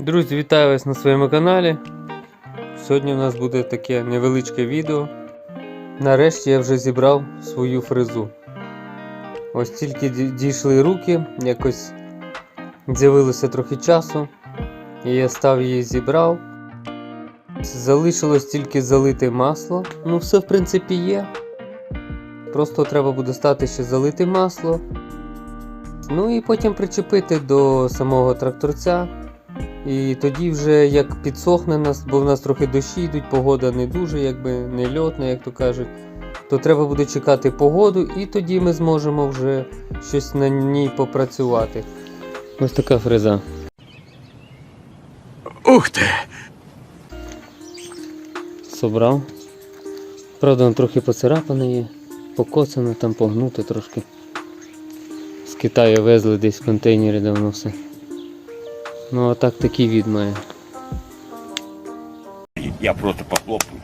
Друзі, вітаю вас на своєму каналі. Сьогодні у нас буде таке невеличке відео. Нарешті я вже зібрав свою фрезу. Ось тільки дійшли руки, якось з'явилося трохи часу, і я став її зібрав. Залишилось тільки залити масло. Ну, все в принципі є. Просто треба буде стати ще залити масло. Ну і потім причепити до самого тракторця. І тоді вже як підсохне нас, бо в нас трохи дощі йдуть, погода не дуже, якби не льотна, як то кажуть, то треба буде чекати погоду, і тоді ми зможемо вже щось на ній попрацювати. Ось така фреза. Ух ти! Собрав. Правда, вона трохи поцарапана є, покоцана, там погнута трошки. З Китаю везли десь в контейнері давно все. Ну а так такий від має. Я просто похлопаю.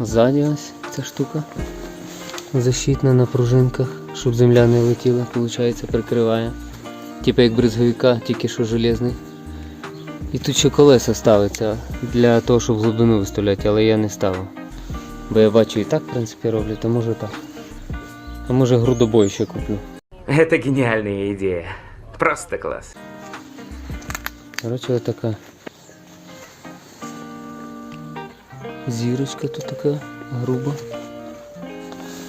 Ззаді ось ця штука. Защитна на пружинках, щоб земля не летіла, виходить, прикриває. Типа як бризговика, тільки що железний. І тут ще колеса ставиться для того, щоб глибину виставляти, але я не ставив. Бо я бачу і так, в принципі, роблять, то може так. А може грудобой ще куплю. Это гениальная идея. Просто класс. Коротше, ось така. Зірочка тут така груба.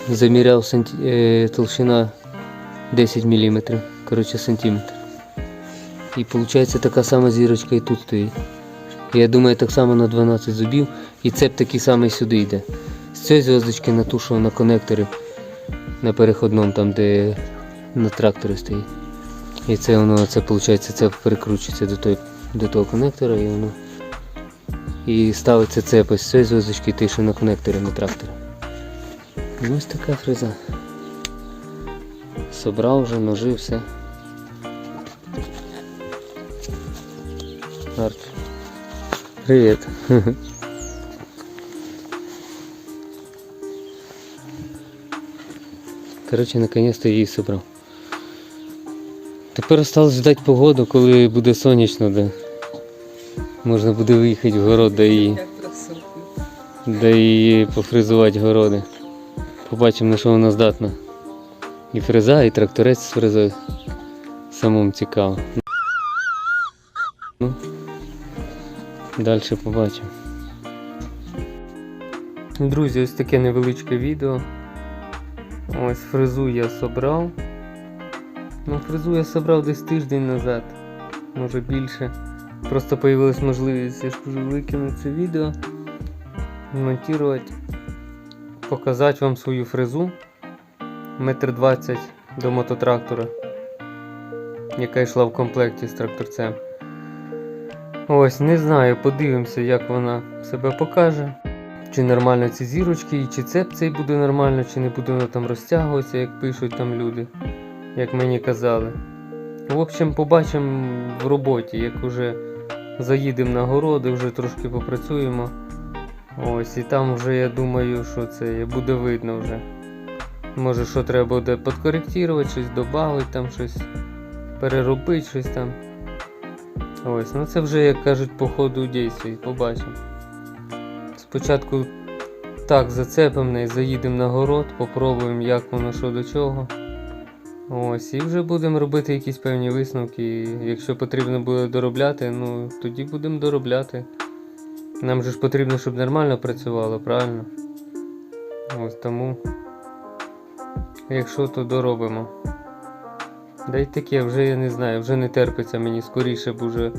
Заміряв санті... е, толщина 10 мм, коротше сантиметр. І виходить така сама зірочка і тут стоїть. Я думаю, так само на 12 зубів. І цеп такий самий сюди йде. З цієї зв'язочки на ту, що на конекторі на переходному, там де на тракторі стоїть. І це воно, це виходить, це перекручується до, той, до того конектора і воно. І ставиться цеп ось з цієї зв'язочки, ти що на конекторі на тракторі. Ось така фреза. Собрав вже, ножи, все. Привіт. Коротше, наконец-то її собрав. Тепер осталось ждати погоду, коли буде сонячно, де можна буде виїхати в город, де її, де її пофризувати городи. Побачимо на що вона здатна. І фреза, і тракторець з фрезою. Самому цікаво. Ну, далі побачимо. Друзі, ось таке невеличке відео. Ось фрезу я собрав. Ну, фрезу я собрав десь тиждень назад, може більше. Просто появилась можливість, я ж кажу, викинути це відео, монтувати, показати вам свою фрезу метр двадцять до мототрактора, яка йшла в комплекті з тракторцем. Ось, не знаю, подивимося, як вона себе покаже. Чи нормально ці зірочки, і чи цеп цей буде нормально, чи не буде воно там розтягуватися, як пишуть там люди як мені казали. В общем, побачимо в роботі, як вже заїдемо на городи, вже трошки попрацюємо. Ось, і там вже я думаю, що це буде видно вже. Може, що треба буде підкоректувати, щось додати, там щось переробити, щось там. Ось, ну це вже, як кажуть, по ходу дійстві, побачимо. Спочатку так зацепимо і заїдемо на город, попробуємо, як воно що до чого. Ось, і вже будемо робити якісь певні висновки. Якщо потрібно буде доробляти, ну тоді будемо доробляти. Нам же ж потрібно, щоб нормально працювало, правильно? Ось тому. Якщо, то доробимо. Да й таке, вже я не знаю, вже не терпиться мені скоріше б уже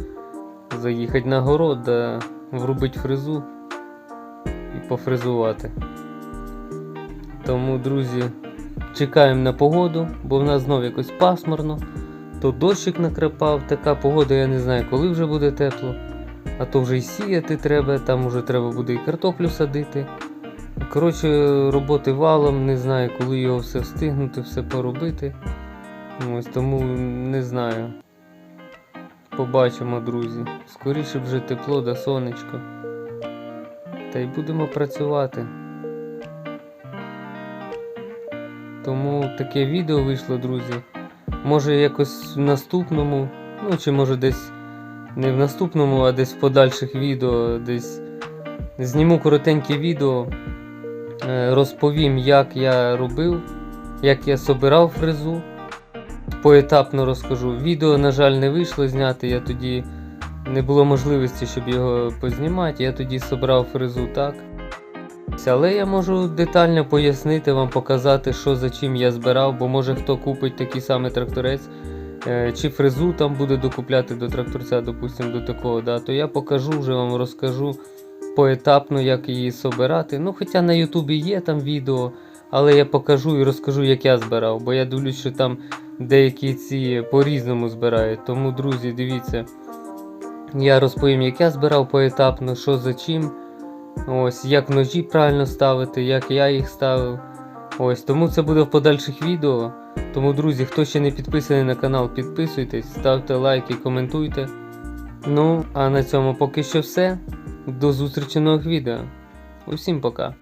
заїхати на город, да врубити фрезу пофрезувати. Тому, друзі. Чекаємо на погоду, бо в нас знов якось пасмурно. То дощик накрапав, така погода, я не знаю, коли вже буде тепло. А то вже й сіяти треба, там вже треба буде і картоплю садити. Коротше, роботи валом, не знаю, коли його все встигнути, все поробити. Ось тому не знаю. Побачимо, друзі. Скоріше вже тепло да сонечко. Та й будемо працювати. Тому таке відео вийшло, друзі. Може якось в наступному, ну чи може десь не в наступному, а десь в подальших відео, десь зніму коротеньке відео, е, розповім, як я робив, як я собирав фрезу. Поетапно розкажу. Відео, на жаль, не вийшло зняти. Я тоді не було можливості, щоб його познімати. Я тоді собрав фрезу так. Але я можу детально пояснити вам, показати, що за чим я збирав, бо може хто купить такий самий тракторець, е, чи фрезу там буде докупляти до тракторця, допустимо, до такого, да, то я покажу вже вам розкажу поетапно, як її собирати. Ну, хоча на Ютубі є там відео, але я покажу і розкажу, як я збирав, бо я дивлюсь, що там деякі ці по-різному збирають. Тому, друзі, дивіться, я розповім, як я збирав поетапно, що за чим. Ось, як ножі правильно ставити, як я їх ставив. Ось, тому це буде в подальших відео. Тому, друзі, хто ще не підписаний на канал, підписуйтесь, ставте лайки, коментуйте. Ну, а на цьому поки що все. До зустрічі нових відео. Усім пока.